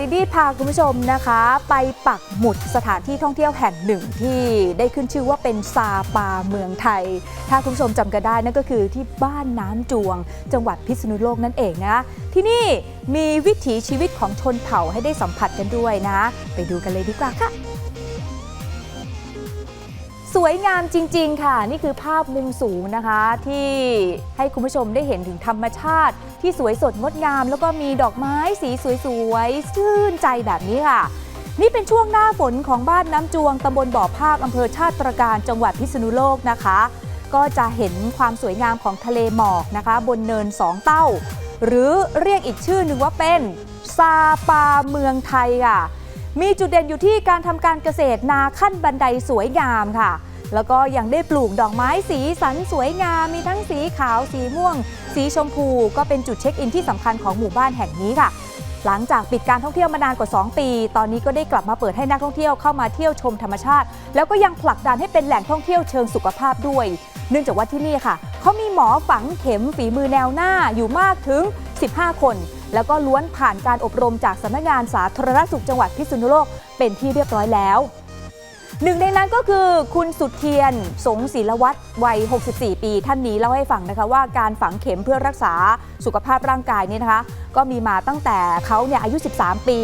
ดิดี้พาคุณผู้ชมนะคะ ไปปักหมุดสถานที่ท่องเที่ยวแห่งหนึ่งที่ได้ขึ้นชื่อว่าเป็นซาปาเมืองไทย ถ้าคุณผู้ชมจำกันได้นั่นก็คือที่บ้านน้ำจวง จังหวัดพิษณุโลกนั่นเองนะ ที่นี่มีวิถีชีวิตของชนเผ่าให้ได้สัมผัสกันด้วยนะ ไปดูกันเลยดีกว่าค่ะ สวยงามจริง ๆ ค่ะ นี่คือภาพมุมสูงนะคะ ที่ให้คุณผู้ชมได้เห็นถึงธรรมชาติ ที่สวยสดงดงาม แล้วก็มีดอกไม้สีสวยๆชื่นใจแบบนี้ค่ะ นี่เป็นช่วงหน้าฝนของบ้านน้ำจวงตำบลบ่อภาคอำเภอชาติตรการจังหวัดพิษณุโลกนะคะ ก็จะเห็นความสวยงามของทะเลหมอกนะคะ บนเนินสองเต้า หรือเรียกอีกชื่อหนึ่งว่าเป็นซาปาเมืองไทยค่ะ มีจุดเด่นอยู่ที่การทำการเกษตรนาขั้นบันไดสวยงามค่ะ แล้วก็ยังได้ปลูกดอกไม้สีสันสวยงาม มีทั้งสีขาว สีม่วง สีชมพู ก็เป็นจุดเช็คอินที่สำคัญของหมู่บ้านแห่งนี้ค่ะ หลังจากปิดการท่องเที่ยวมานานกว่า 2 ปี ตอนนี้ก็ได้กลับมาเปิดให้นักท่องเที่ยวเข้ามาเที่ยวชมธรรมชาติ แล้วก็ยังผลักดันให้เป็นแหล่งท่องเที่ยวเชิงสุขภาพด้วย เนื่องจากว่าที่นี่ค่ะเขามีหมอฝังเข็มฝีมือแนวหน้าอยู่มากถึง 15 คน แล้วก็ล้วนผ่านการอบรมจากสำนักงานสาธารณสุขจังหวัดพิษณุโลกเป็นที่เรียบร้อยแล้วหนึ่งในนั้นก็คือคุณสุดเทียน สงศิลวัตรวัย 64 ปี ท่านนี้เล่าให้ฟังนะคะว่าการฝังเข็มเพื่อรักษาสุขภาพร่างกายเนี่ยนะคะ ก็มีมาตั้งแต่เขาเนี่ยอายุ 13 ปี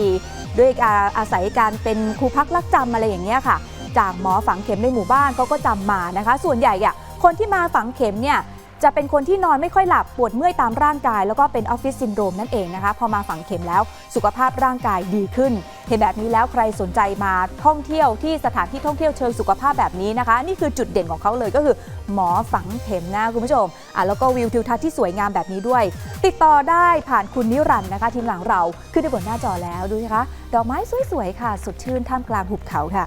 ด้วยกาอาศัยการเป็นครูพักรักจำอะไรอย่างเงี้ยค่ะ จากหมอฝังเข็มในหมู่บ้านเขาก็จำมานะคะ ส่วนใหญ่อะคนที่มาฝังเข็มเนี่ย จะเป็นคนที่นอนไม่ค่อยหลับปวดเมื่อยตามร่างกาย แล้วก็เป็นออฟฟิศซินโดรมนั่นเองนะคะ พอมาฝังเข็มแล้วสุขภาพร่างกายดีขึ้น เห็นแบบนี้แล้วใครสนใจมาท่องเที่ยวที่สถานที่ท่องเที่ยวเชิงสุขภาพแบบนี้นะคะ นี่คือจุดเด่นของเขาเลยก็คือ หมอฝังเข็มนะคุณผู้ชมอะแล้วก็วิวทิวทัศน์ที่สวยงามแบบนี้ด้วย ติดต่อได้ผ่านคุณนิรันดร์นะคะ ทีมหลังเราขึ้นในบนหน้าจอแล้วดูนะคะดอกไม้สวยๆค่ะ สดชื่นท่ามกลางหุบเขาค่ะ